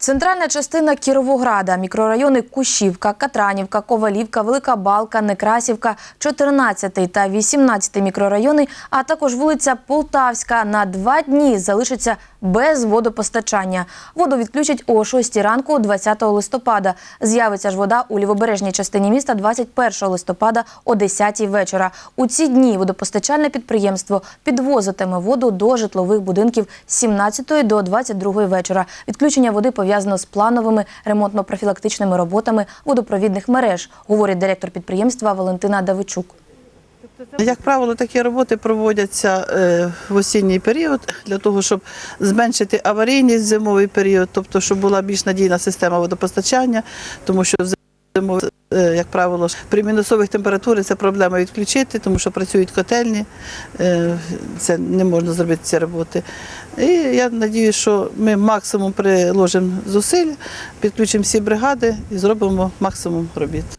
Центральна частина Кіровограда, мікрорайони Кущівка, Катранівка, Ковалівка, Велика Балка, Некрасівка, 14 та 18 мікрорайони, а також вулиця Полтавська на два дні залишаться без водопостачання. Воду відключать о 6 ранку 20 листопада. З'явиться ж вода у лівобережній частині міста 21 листопада о 10 вечора. У ці дні водопостачальне підприємство підвозитиме воду до житлових будинків з 17 до 22 вечора. Відключення води пов'язано з плановими ремонтно-профілактичними роботами водопровідних мереж, говорить директор підприємства Валентина Давичук. Як правило, такі роботи проводяться е, в осінній період для того, щоб зменшити аварійність в зимовий період, тобто щоб була більш надійна система водопостачання, тому що зимовий, е, як правило, при мінусових температурах це проблема відключити, тому що працюють котельні, е, це не можна зробити ці роботи. І я сподіваюся, що ми максимум приложимо зусиль, підключимо всі бригади і зробимо максимум робіт.